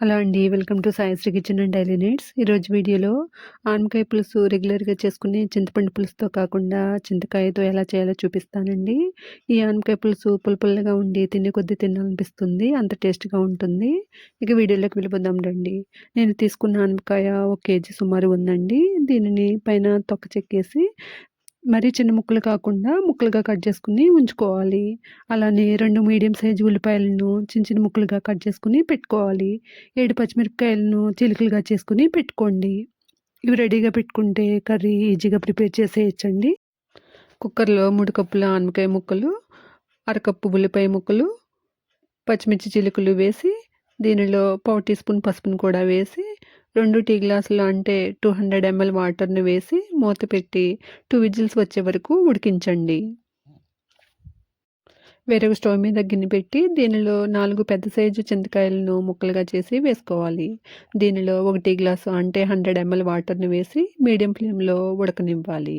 Hello అండి welcome to Saisri kitchen and daily needs. ఈరోజు వీడియోలో ఆనకాయ పులుసు రెగ్యులర్గా చేసుకుని చింతపండు పులుసుతో కాకుండా చింతకాయతో ఎలా చేయాలో చూపిస్తానండి. ఈ ఆనకాయ పులుసు పులుపుల్లగా ఉండి తినే కొద్దీ తినాలనిపిస్తుంది అంత టేస్ట్గా ఉంటుంది. ఇక వీడియోలోకి వెళ్ళిపోదాం రండి. నేను తీసుకున్న ఆనపకాయ ఒక కేజీ సుమారు ఉందండి. దీనిని పైన తొక్క చెక్కేసి మరీ చిన్న ముక్కలు కాకుండా ముక్కలుగా కట్ చేసుకుని ఉంచుకోవాలి. అలానే రెండు మీడియం సైజ్ ఉల్లిపాయలను చిన్న చిన్న ముక్కలుగా కట్ చేసుకుని పెట్టుకోవాలి. ఏడు పచ్చిమిరపకాయలను చిలుకలుగా చేసుకుని పెట్టుకోండి. ఇవి రెడీగా పెట్టుకుంటే కర్రీ ఈజీగా ప్రిపేర్ చేసేయచ్చండి. కుక్కర్లో మూడు కప్పుల ఆనపకాయ ముక్కలు అరకప్పు ఉల్లిపాయ ముక్కలు పచ్చిమిర్చి చిలుకలు వేసి దీనిలో పావు టీ స్పూన్ పసుపును కూడా వేసి రెండు టీ గ్లాసులు అంటే టూ హండ్రెడ్ ఎంఎల్ వాటర్ని వేసి మూత పెట్టి టూ విజిల్స్ వచ్చే వరకు ఉడికించండి. వేరొక స్టవ్ మీద గిన్నె పెట్టి దీనిలో నాలుగు పెద్ద సైజు చింతకాయలను ముక్కలుగా చేసి వేసుకోవాలి. దీనిలో ఒకటి గ్లాసు అంటే హండ్రెడ్ ఎంఎల్ వాటర్ని వేసి మీడియం ఫ్లేమ్లో ఉడకనివ్వాలి.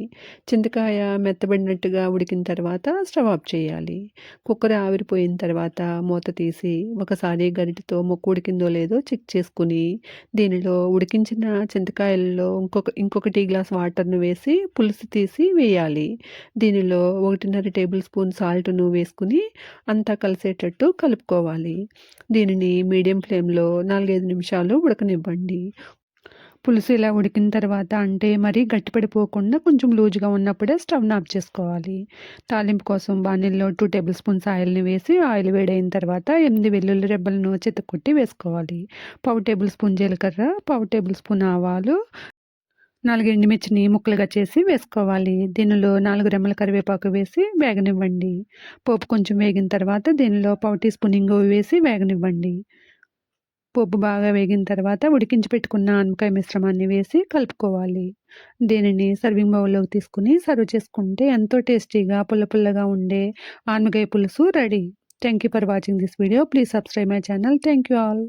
చింతకాయ మెత్తబడినట్టుగా ఉడికిన తర్వాత స్టవ్ ఆఫ్ చేయాలి. కుక్కర్ ఆవిరిపోయిన తర్వాత మూత తీసి ఒకసారి గరిటతో ముక్క ఉడికిందో లేదో చెక్ చేసుకుని దీనిలో ఉడికించిన చింతకాయల్లో ఇంకొక ఇంకొకటి గ్లాస్ వాటర్ను వేసి పులుసు తీసి వేయాలి. దీనిలో ఒకటిన్నర టేబుల్ స్పూన్ సాల్ట్ను వేసుకుని వేసుకొని అంతా కలిసేటట్టు కలుపుకోవాలి. దీనిని మీడియం ఫ్లేమ్లో నాలుగైదు నిమిషాలు ఉడకనివ్వండి. పులుసు ఇలా ఉడికిన తర్వాత అంటే మరీ గట్టిపడిపోకుండా కొంచెం లూజ్గా ఉన్నప్పుడే స్టవ్ని ఆఫ్ చేసుకోవాలి. తాలింపు కోసం బాణీల్లో టూ టేబుల్ స్పూన్స్ ఆయిల్ని వేసి ఆయిల్ వేడైన తర్వాత ఎనిమిది వెల్లుల్లి రెబ్బలను చెత్తకొట్టి వేసుకోవాలి. పావు టేబుల్ స్పూన్ జీలకర్ర పావు టేబుల్ స్పూన్ ఆవాలు నాలుగు ఎండుమిర్చిని ముక్కలుగా చేసి వేసుకోవాలి. దీనిలో నాలుగు రెమ్మల కరివేపాకు వేసి వేగనివ్వండి. పోపు కొంచెం వేగిన తర్వాత దీనిలో పావు టీ స్పూన్ ఇంగువ వేసి వేగనివ్వండి. పోపు బాగా వేగిన తర్వాత ఉడికించి పెట్టుకున్న ఆనపకాయ మిశ్రమాన్ని వేసి కలుపుకోవాలి. దీనిని సర్వింగ్ బౌల్లోకి తీసుకుని సర్వ్ చేసుకుంటే ఎంతో టేస్టీగా పుల్ల పుల్లగా ఉండే ఆనపకాయ పులుసు ready. Thank you for watching this video please subscribe my channel thank you all